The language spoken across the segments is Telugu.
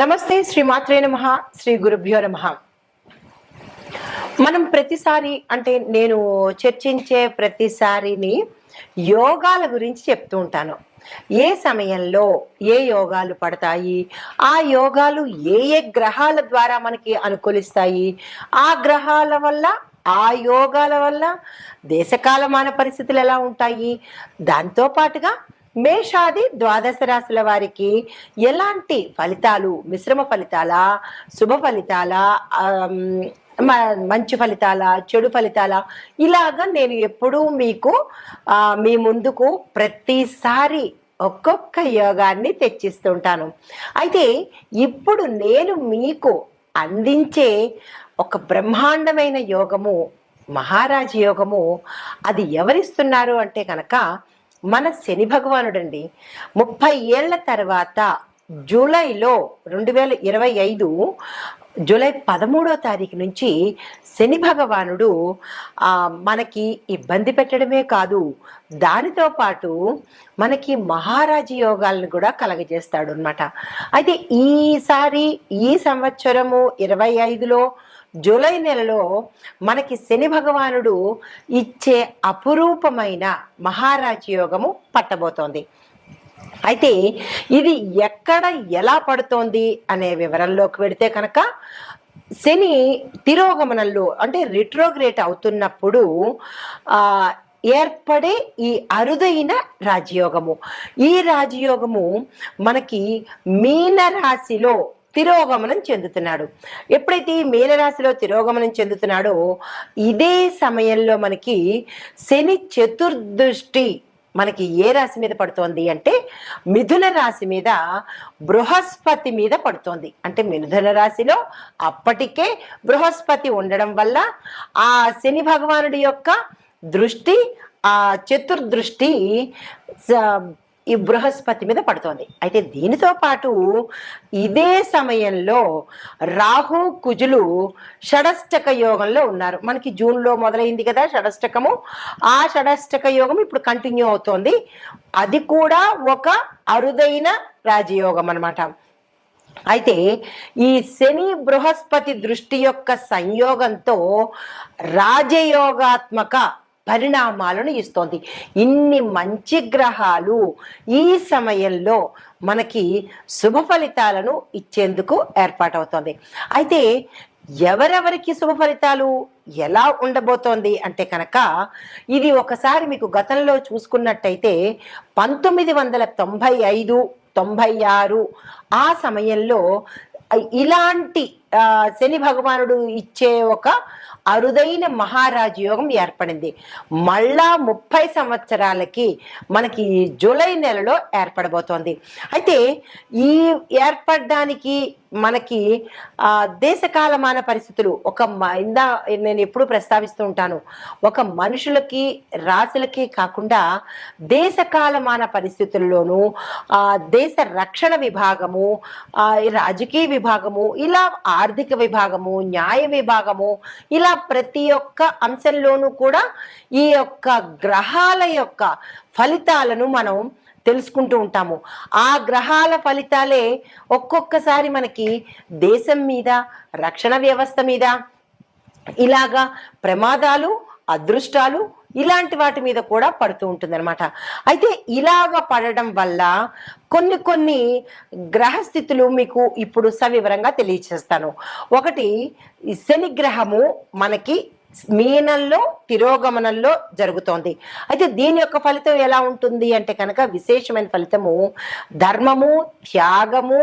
నమస్తే శ్రీ మాత్రే నమ శ్రీ గురుభ్యో నమ. మనం ప్రతిసారి అంటే నేను చర్చించే ప్రతిసారిని యోగాల గురించి చెప్తూ ఉంటాను. ఏ సమయంలో ఏ యోగాలు పడతాయి? ఆ యోగాలు ఏ ఏ గ్రహాల ద్వారా మనకి అనుకూలిస్తాయి? ఆ గ్రహాల వల్ల ఆ యోగాల వల్ల దేశకాలమాన పరిస్థితులు ఎలా ఉంటాయి? దాంతో పాటుగా మేషాది ద్వాదశ రాశుల వారికి ఎలాంటి ఫలితాలు మిశ్రమ ఫలితాల శుభ ఫలితాల మ- మంచి ఫలితాల చెడు ఫలితాల? ఇలాగా నేను ఎప్పుడూ మీకు మీ ముందుకు ప్రతిసారి ఒక్కొక్క యోగాన్ని తెచ్చిస్తుంటాను. అయితే ఇప్పుడు నేను మీకు అందించే ఒక బ్రహ్మాండమైన యోగము మహారాజ యోగము అది ఎవరిస్తున్నారు అంటే కనుక మన శని భగవానుడండి. ముప్పై ఏళ్ళ తర్వాత జూలైలో రెండు వేల ఇరవై ఐదు జూలై పదమూడో తారీఖు నుంచి శని భగవానుడు మనకి ఇబ్బంది పెట్టడమే కాదు దానితో పాటు మనకి మహారాజ యోగాలను కూడా కలగజేస్తాడు అనమాట అయితే ఈసారి ఈ సంవత్సరము ఇరవై ఐదులో జూలై నెలలో మనకి శని భగవానుడు ఇచ్చే అపురూపమైన మహారాజ యోగము పట్టబోతోంది. అయితే ఇది ఎక్కడ ఎలా పడుతోంది అనే వివరంలోకి వెడితే కనుక శని తిరోగమనంలో అంటే రిట్రోగ్రేట్ అవుతున్నప్పుడు ఏర్పడే ఈ అరుదైన రాజయోగము. ఈ రాజయోగము మనకి మీన రాశిలో తిరోగమనం చెందుతున్నాడు. ఎప్పుడైతే ఈ మీనరాశిలో తిరోగమనం చెందుతున్నాడో ఇదే సమయంలో మనకి శని చతుర్దృష్టి మనకి ఏ రాశి మీద పడుతోంది అంటే మిథున రాశి మీద బృహస్పతి మీద పడుతోంది. అంటే మిథున రాశిలో అప్పటికే బృహస్పతి ఉండడం వల్ల ఆ శని భగవానుడి యొక్క దృష్టి ఆ చతుర్దృష్టి ఈ బృహస్పతి మీద పడుతోంది. అయితే దీనితో పాటు ఇదే సమయంలో రాహు కుజులు షడష్టక యోగంలో ఉన్నారు. మనకి జూన్లో మొదలైంది కదా షడష్టకము. ఆ షడష్టక యోగం ఇప్పుడు కంటిన్యూ అవుతోంది. అది కూడా ఒక అరుదైన రాజయోగం అన్నమాట. అయితే ఈ శని బృహస్పతి దృష్టి యొక్క సంయోగంతో రాజయోగాత్మక పరిణామాలను ఇస్తోంది. ఇన్ని మంచి గ్రహాలు ఈ సమయంలో మనకి శుభ ఫలితాలను ఇచ్చేందుకు ఏర్పాటవుతోంది. అయితే ఎవరెవరికి శుభ ఫలితాలు ఎలా ఉండబోతోంది అంటే కనుక ఇది ఒకసారి మీకు గతంలో చూసుకున్నట్టయితే పంతొమ్మిది వందల తొంభై ఐదు తొంభై ఆరు ఆ సమయంలో ఇలాంటి శని భగవానుడు ఇచ్చే ఒక అరుదైన మహారాజ యోగం ఏర్పడింది. మళ్ళా ముప్పై సంవత్సరాలకి మనకి జూలై నెలలో ఏర్పడబోతోంది. అయితే ఈ ఏర్పడడానికి మనకి దేశకాలమాన పరిస్థితులు ఒక మ- ఇందా నేను ఎప్పుడు ప్రస్తావిస్తూ ఉంటాను. ఒక మనుషులకి రాశులకి కాకుండా దేశకాలమాన పరిస్థితుల్లోనూ దేశ రక్షణ విభాగము రాజకీయ విభాగము ఇలా ఆర్థిక విభాగము న్యాయ విభాగము ఇలా ప్రతి ఒక్క అంశంలోనూ కూడా ఈ యొక్క గ్రహాల యొక్క ఫలితాలను మనం తెలుసుకుంటూ ఉంటాము. ఆ గ్రహాల ఫలితాలే ఒక్కొక్కసారి మనకి దేశం మీద రక్షణ వ్యవస్థ మీద ఇలాగా ప్రమాదాలు అదృష్టాలు ఇలాంటి వాటి మీద కూడా పడుతూ ఉంటుందన్నమాట. అయితే ఇలాగ పడడం వల్ల కొన్ని కొన్ని గ్రహస్థితులు మీకు ఇప్పుడు సవివరంగా తెలియచేస్తాను. ఒకటి శనిగ్రహము శని గ్రహము మనకి మీనంలో తిరోగమనంలో జరుగుతోంది. అయితే దీని యొక్క ఫలితం ఎలా ఉంటుంది అంటే కనుక విశేషమైన ఫలితము ధర్మము త్యాగము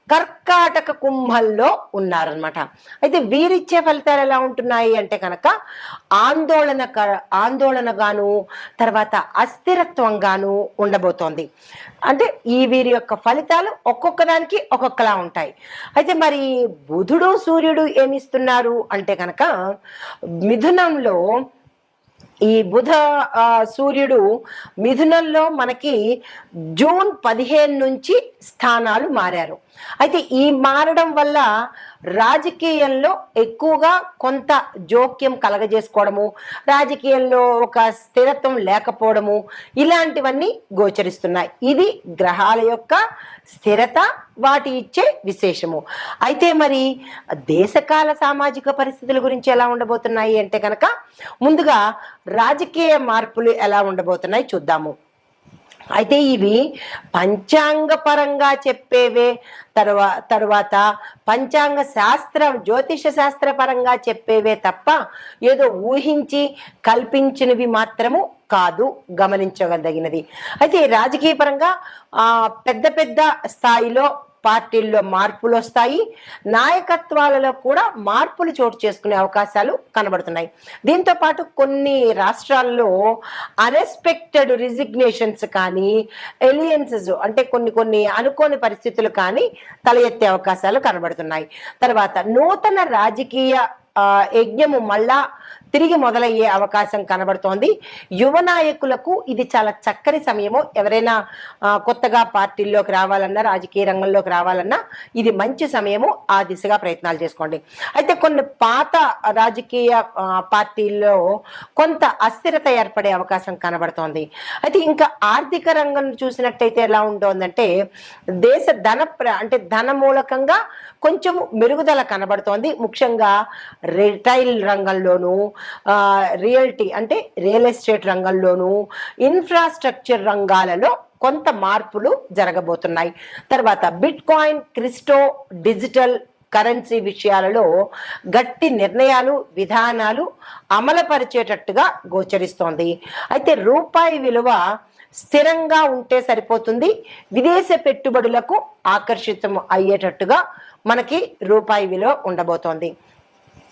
కర్కాటక కుంభంలో ఉన్నారనమాట అయితే వీరిచ్చే ఫలితాలు ఎలా ఉంటున్నాయి అంటే కనుక ఆందోళన ఆందోళనగాను తర్వాత అస్థిరత్వంగాను ఉండబోతోంది. అంటే ఈ వీరి యొక్క ఫలితాలు ఒక్కొక్క దానికి ఒక్కొక్కలా ఉంటాయి. అయితే మరి బుధుడు సూర్యుడు ఏమిస్తున్నారు అంటే కనుక మిథునంలో ఈ బుధ సూర్యుడు మిథునంలో మనకి జూన్ పదిహేను నుంచి స్థానాలు మారారు. అయితే ఈ మారడం వల్ల రాజకీయంలో ఎక్కువగా కొంత జోక్యం కలగజేసుకోవడము రాజకీయంలో ఒక స్థిరత్వం లేకపోవడము ఇలాంటివన్నీ గోచరిస్తున్నాయి. ఇది గ్రహాల యొక్క స్థిరత వాటి ఇచ్చే విశేషము. అయితే మరి దేశకాల సామాజిక పరిస్థితుల గురించి ఎలా ఉండబోతున్నాయి అంటే కనుక ముందుగా రాజకీయ మార్పులు ఎలా ఉండబోతున్నాయి చూద్దాము. అయితే ఇవి పంచాంగ పరంగా చెప్పేవే. తర్వా తర్వాత పంచాంగ శాస్త్రం జ్యోతిష శాస్త్ర పరంగా చెప్పేవే తప్ప ఏదో ఊహించి కల్పించినవి మాత్రము కాదు గమనించదగినది. అయితే రాజకీయ పరంగా పెద్ద పెద్ద స్థాయిలో పార్టీల్లో మార్పులు వస్తాయి నాయకత్వాలలో కూడా మార్పులు చోటు చేసుకునే అవకాశాలు కనబడుతున్నాయి. దీంతో పాటు కొన్ని రాష్ట్రాల్లో అన్ఎక్స్పెక్టెడ్ రిజిగ్నేషన్స్ కానీ ఎలియన్సెస్ అంటే కొన్ని కొన్ని అనుకోని పరిస్థితులు కానీ తల ఎత్తే అవకాశాలు కనబడుతున్నాయి. తర్వాత నూతన రాజకీయ యజ్ఞము మళ్ళా తిరిగి మొదలయ్యే అవకాశం కనబడుతోంది. యువ నాయకులకు ఇది చాలా చక్కని సమయము. ఎవరైనా కొత్తగా పార్టీల్లోకి రావాలన్నా రాజకీయ రంగంలోకి రావాలన్నా ఇది మంచి సమయము. ఆ దిశగా ప్రయత్నాలు చేసుకోండి. అయితే కొన్ని పాత రాజకీయ పార్టీల్లో కొంత అస్థిరత ఏర్పడే అవకాశం కనబడుతోంది. అయితే ఇంకా ఆర్థిక రంగం చూసినట్టయితే ఎలా ఉంటుందంటే దేశ ధన ప్ర- అంటే ధన మూలకంగా కొంచెం మెరుగుదల కనబడుతోంది. ముఖ్యంగా రిటైల్ రంగంలోనూ రియల్టీ అంటే రియల్ ఎస్టేట్ రంగంలోనూ ఇన్ఫ్రాస్ట్రక్చర్ రంగాలలో కొంత మార్పులు జరగబోతున్నాయి. తర్వాత bitcoin crypto digital currency విషయాలలో గట్టి నిర్ణయాలు విధానాలు అమలుపరిచేటట్టుగా గోచరిస్తోంది. అయితే రూపాయి విలువ స్థిరంగా ఉంటే సరిపోతుంది. విదేశ పెట్టుబడులకు ఆకర్షితం అయ్యేటట్టుగా మనకి రూపాయి విలువ ఉండబోతోంది.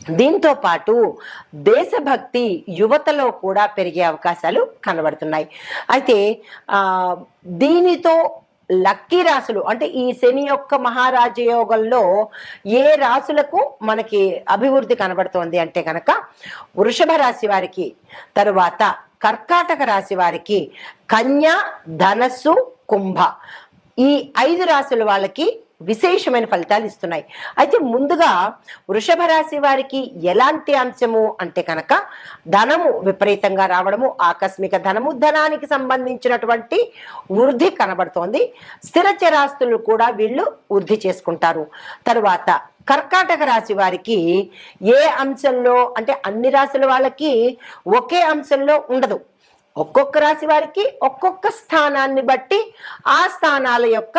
దీంతో పాటు దేశభక్తి యువతలో కూడా పెరిగే అవకాశాలు కనబడుతున్నాయి. అయితే ఆ దీనితో లక్కీ రాసులు అంటే ఈ శని యొక్క మహారాజయోగంలో ఏ రాసులకు మనకి అభివృద్ధి కనబడుతోంది అంటే కనుక వృషభ రాశి వారికి తరువాత కర్కాటక రాశి వారికి కన్య ధనస్సు కుంభ. ఈ ఐదు రాశుల వాళ్ళకి విశేషమైన ఫలితాలు ఇస్తున్నాయి. అయితే ముందుగా వృషభ రాశి వారికి ఎలాంటి అంశము అంటే కనుక ధనము విపరీతంగా రావడము ఆకస్మిక ధనము ధనానికి సంబంధించినటువంటి వృద్ధి కనబడుతోంది. స్థిర చరాస్తులు కూడా వీళ్ళు వృద్ధి చేసుకుంటారు. తరువాత కర్కాటక రాశి వారికి ఏ అంశంలో అంటే అన్ని రాశుల వాళ్ళకి ఒకే అంశంలో ఉండదు. ఒక్కొక్క రాశి వారికి ఒక్కొక్క స్థానాన్ని బట్టి ఆ స్థానాల యొక్క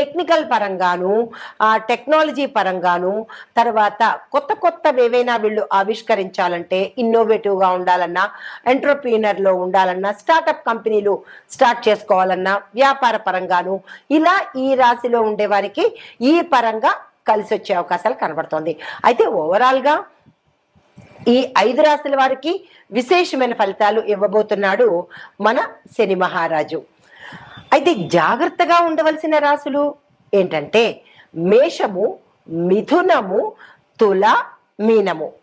టెక్నికల్ పరంగాను ఆ టెక్నాలజీ పరంగాను తర్వాత కొత్త కొత్త ఏవైనా వీళ్ళు ఆవిష్కరించాలంటే ఇన్నోవేటివ్గా ఉండాలన్నా ఎంటర్ప్రీనర్లో ఉండాలన్నా స్టార్టప్ కంపెనీలు స్టార్ట్ చేసుకోవాలన్నా వ్యాపార పరంగాను ఇలా ఈ రాశిలో ఉండే వారికి ఈ పరంగా కలిసి వచ్చే అవకాశాలు కనబడుతోంది. అయితే ఓవరాల్గా ఈ ఐదు రాశుల వారికి విశేషమైన ఫలితాలు ఇవ్వబోతున్నాడు మన శని మహారాజు. అయితే జాగ్రత్తగా ఉండవలసిన రాశులు ఏంటంటే మేషము మిథునము తుల మీనము.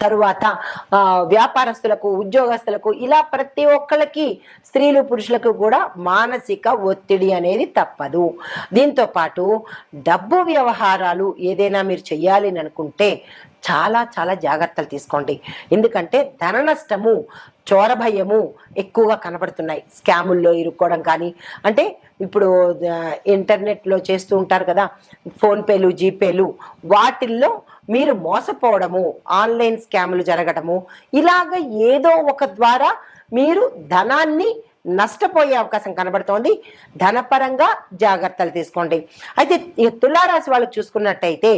తరువాత ఆ, వ్యాపారస్తులకు ఉద్యోగస్తులకు ఇలా ప్రతి ఒక్కళ్ళకి స్త్రీలు పురుషులకు కూడా మానసిక ఒత్తిడి అనేది తప్పదు. దీంతో పాటు డబ్బు వ్యవహారాలు ఏదైనా మీరు చెయ్యాలి అని అనుకుంటే చాలా చాలా జాగ్రత్తలు తీసుకోండి. ఎందుకంటే ధన నష్టము చోరభయము ఎక్కువగా కనబడుతున్నాయి. స్కాముల్లో ఇరుక్కోవడం కానీ అంటే ఇప్పుడు ఇంటర్నెట్లో చేస్తూ ఉంటారు కదా ఫోన్పేలు జీపేలు వాటిల్లో మీరు మోసపోవడము ఆన్లైన్ స్కాములు జరగడము ఇలాగ ఏదో ఒక ద్వారా మీరు ధనాన్ని నష్టపోయే అవకాశం కనబడుతోంది. ధనపరంగా జాగ్రత్తలు తీసుకోండి. అయితే ఈ తులారాశి వాళ్ళకి చూసుకున్నట్టయితే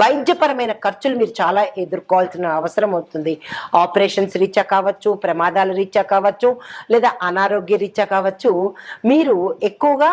వైద్యపరమైన ఖర్చులు మీరు చాలా ఎదుర్కోవాల్సిన అవసరం అవుతుంది. ఆపరేషన్స్ రీత్యా కావచ్చు ప్రమాదాల రీత్యా కావచ్చు లేదా అనారోగ్య రీత్యా కావచ్చు మీరు ఎక్కువగా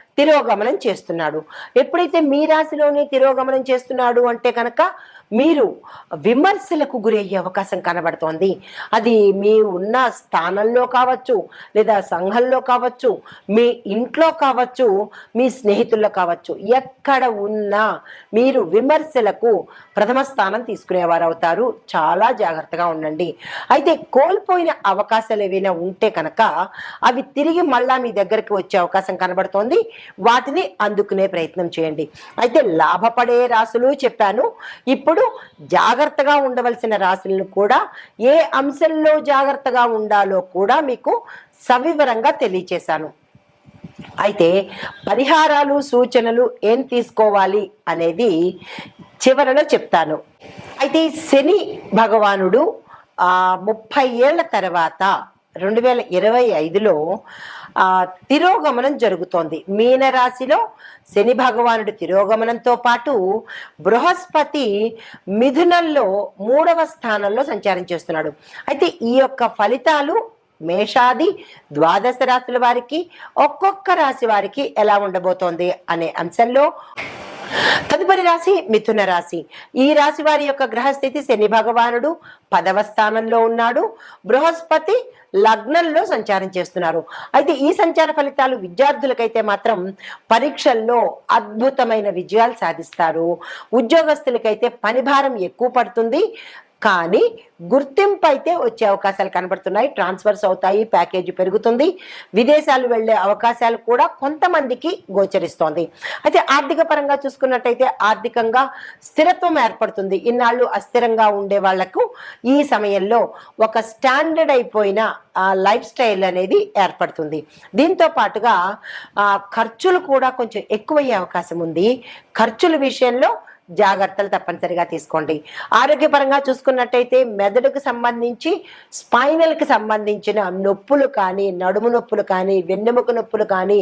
తిరోగమనం చేస్తున్నాడు. ఎప్పుడైతే మీ రాశిలోనే తిరోగమనం చేస్తున్నాడు అంటే కనుక మీరు విమర్శలకు గురయ్యే అవకాశం కనబడుతోంది. అది మీ ఉన్న స్థానంలో కావచ్చు లేదా సంఘంలో కావచ్చు మీ ఇంట్లో కావచ్చు మీ స్నేహితుల్లో కావచ్చు ఎక్కడ ఉన్నా మీరు విమర్శలకు ప్రథమ స్థానం తీసుకునేవారు అవుతారు చాలా జాగ్రత్తగా ఉండండి. అయితే కోల్పోయిన అవకాశాలు ఏవైనా ఉంటే కనుక అవి తిరిగి మళ్ళా మీ దగ్గరికి వచ్చే అవకాశం కనబడుతోంది. వాటిని అందుకునే ప్రయత్నం చేయండి. అయితే లాభపడే రాసులు చెప్పాను. ఇప్పుడు జాగ్రత్తగా ఉండవలసిన రాశులను కూడా ఏ అంశంలో జాగ్రత్తగా ఉండాలో కూడా మీకు సవివరంగా తెలియచేశాను. అయితే పరిహారాలు సూచనలు ఏం తీసుకోవాలి అనేది చివరలో చెప్తాను. అయితే శని భగవానుడు ముప్పై ఏళ్ళ తర్వాత రెండు వేల ఇరవై ఐదులో తిరోగమనం జరుగుతోంది. మీనరాశిలో శని భగవానుడి తిరోగమనంతో పాటు బృహస్పతి మిథునంలో మూడవ స్థానంలో సంచారం చేస్తున్నాడు. అయితే ఈ యొక్క ఫలితాలు మేషాది ద్వాదశ రాశుల వారికి ఒక్కొక్క రాశి వారికి ఎలా ఉండబోతోంది అనే అంశంలో తదుపరి రాశి మిథున రాశి. ఈ రాశి వారి యొక్క గ్రహస్థితి శని భగవానుడు పదవ స్థానంలో ఉన్నాడు. బృహస్పతి లగ్నంలో సంచారం చేస్తున్నారు. అయితే ఈ సంచార ఫలితాలు విద్యార్థులకైతే మాత్రం పరీక్షల్లో అద్భుతమైన విజయాలు సాధిస్తారు. ఉద్యోగస్తులకైతే పని భారం ఎక్కువ పడుతుంది. కానీ గుర్తింపు అయితే వచ్చే అవకాశాలు కనబడుతున్నాయి. ట్రాన్స్ఫర్స్ అవుతాయి ప్యాకేజీ పెరుగుతుంది. విదేశాలు వెళ్ళే అవకాశాలు కూడా కొంతమందికి గోచరిస్తోంది. అయితే ఆర్థిక పరంగా చూసుకున్నట్టయితే ఆర్థికంగా స్థిరత్వం ఏర్పడుతుంది. ఇన్నాళ్ళు అస్థిరంగా ఉండే వాళ్ళకు ఈ సమయంలో ఒక స్టాండర్డ్ అయిపోయిన లైఫ్ స్టైల్ అనేది ఏర్పడుతుంది. దీంతో పాటుగా ఖర్చులు కూడా కొంచెం ఎక్కువయ్యే అవకాశం ఉంది. ఖర్చుల విషయంలో జాగ్రత్తలు తప్పనిసరిగా తీసుకోండి. ఆరోగ్యపరంగా చూసుకున్నట్టయితే మెదడుకు సంబంధించి స్పైనల్కి సంబంధించిన నొప్పులు కానీ నడుము నొప్పులు కానీ వెన్నెముక నొప్పులు కానీ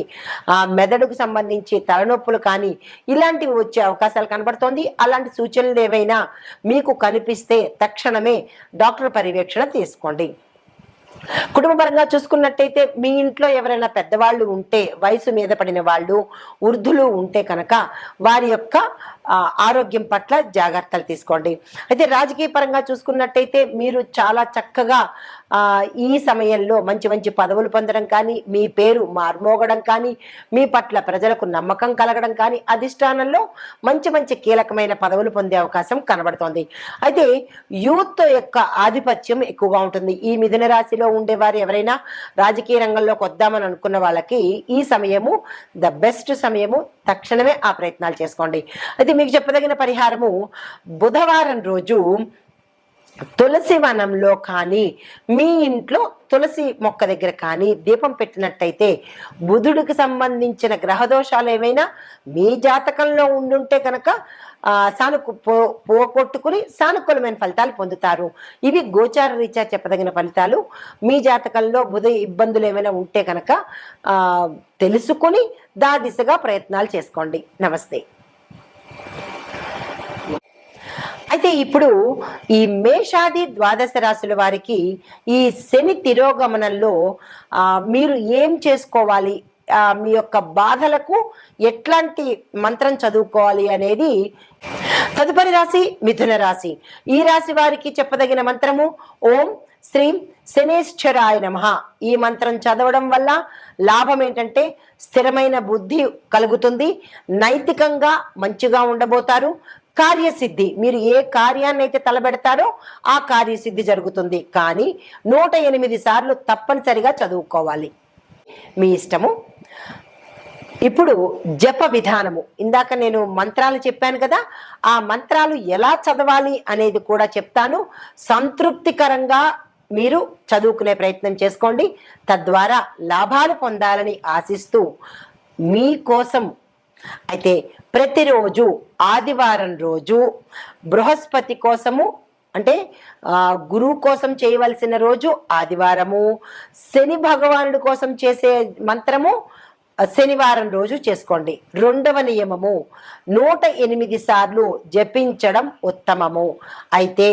మెదడుకు సంబంధించి తలనొప్పులు కానీ ఇలాంటివి వచ్చే అవకాశాలు కనబడుతోంది. అలాంటి సూచనలు ఏవైనా మీకు కనిపిస్తే తక్షణమే డాక్టర్ పర్యవేక్షణ తీసుకోండి. కుటుంబపరంగా చూసుకున్నట్టయితే మీ ఇంట్లో ఎవరైనా పెద్దవాళ్ళు ఉంటే వయసు మీద పడిన వాళ్ళు వృద్ధులు ఉంటే కనుక వారి యొక్క ఆరోగ్యం పట్ల జాగ్రత్తలు తీసుకోండి. అయితే రాజకీయ పరంగా చూసుకున్నట్టయితే మీరు చాలా చక్కగా ఈ సమయంలో మంచి మంచి పదవులు పొందడం కానీ మీ పేరు మార్మోగడం కానీ మీ పట్ల ప్రజలకు నమ్మకం కలగడం కానీ అధిష్టానంలో మంచి మంచి కీలకమైన పదవులు పొందే అవకాశం కనబడుతోంది. అయితే యూత్ యొక్క ఆధిపత్యం ఎక్కువగా ఉంటుంది. ఈ మిథున రాశిలో ఉండేవారు ఎవరైనా రాజకీయ రంగంలోకి వద్దామని అనుకున్న వాళ్ళకి ఈ సమయము ద బెస్ట్ సమయము. తక్షణమే ఆ ప్రయత్నాలు చేసుకోండి. అయితే మీకు చెప్పదగిన పరిహారము బుధవారం రోజు తులసి వనంలో కానీ మీ ఇంట్లో తులసి మొక్క దగ్గర కానీ దీపం పెట్టినట్టయితే బుధుడికి సంబంధించిన గ్రహదోషాలు ఏమైనా మీ జాతకంలో ఉండుంటే కనుక సానుకు పో పోగొట్టుకుని సానుకూలమైన ఫలితాలు పొందుతారు. ఇవి గోచార రీత్యా చెప్పదగిన ఫలితాలు. మీ జాతకంలో బుధ ఇబ్బందులు ఏమైనా ఉంటే కనుక తెలుసుకుని దా దిశగా ప్రయత్నాలు చేసుకోండి. నమస్తే. అయితే ఇప్పుడు ఈ మేషాది ద్వాదశ రాశుల వారికి ఈ శని తిరోగమనంలో ఆ, మీరు ఏం చేసుకోవాలి? ఆ, మీ యొక్క బాధలకు ఎట్లాంటి మంత్రం చదువుకోవాలి అనేది తదుపరి రాశి మిథున రాశి. ఈ రాశి వారికి చెప్పదగిన మంత్రము ఓం శ్రీం శనేశ్వరాయ నమ. ఈ మంత్రం చదవడం వల్ల లాభం ఏంటంటే స్థిరమైన బుద్ధి కలుగుతుంది నైతికంగా మంచిగా ఉండబోతారు కార్యసిద్ధి. మీరు ఏ కార్యాన్ని అయితే తలబెడతారో ఆ కార్యసిద్ధి జరుగుతుంది. కానీ నూట ఎనిమిది సార్లు తప్పనిసరిగా చదువుకోవాలి. మీ ఇష్టము? ఇప్పుడు జప విధానము. ఇందాక నేను మంత్రాలు చెప్పాను కదా ఆ మంత్రాలు ఎలా చదవాలి అనేది కూడా చెప్తాను. సంతృప్తికరంగా మీరు చదువుకునే ప్రయత్నం చేసుకోండి. తద్వారా లాభాలు పొందాలని ఆశిస్తూ మీకోసం అయితే ప్రతిరోజు ఆదివారం రోజు బృహస్పతి కోసము అంటే గురువు కోసం చేయవలసిన రోజు ఆదివారము. శని భగవానుడి కోసం చేసే మంత్రము శనివారం రోజు చేసుకోండి. రెండవ నియమము నూట ఎనిమిది సార్లు జపించడం ఉత్తమము. అయితే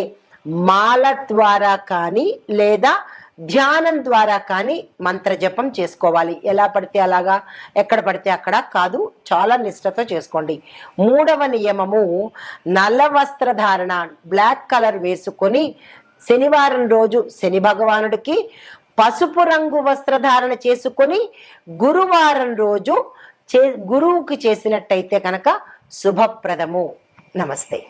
మాల ద్వారా కానీ లేదా ధ్యానం ద్వారా కానీ మంత్ర జపం చేసుకోవాలి. ఎలా పడితే అలాగా ఎక్కడ పడితే అక్కడ కాదు చాలా నిష్ఠతో చేసుకోండి. మూడవ నియమము నల్ల వస్త్రధారణ బ్లాక్ కలర్ వేసుకొని శనివారం రోజు శని భగవానుడికి పసుపు రంగు వస్త్రధారణ చేసుకొని గురువారం రోజు చే గురువుకి చేసినట్టయితే కనుక శుభప్రదము. నమస్తే.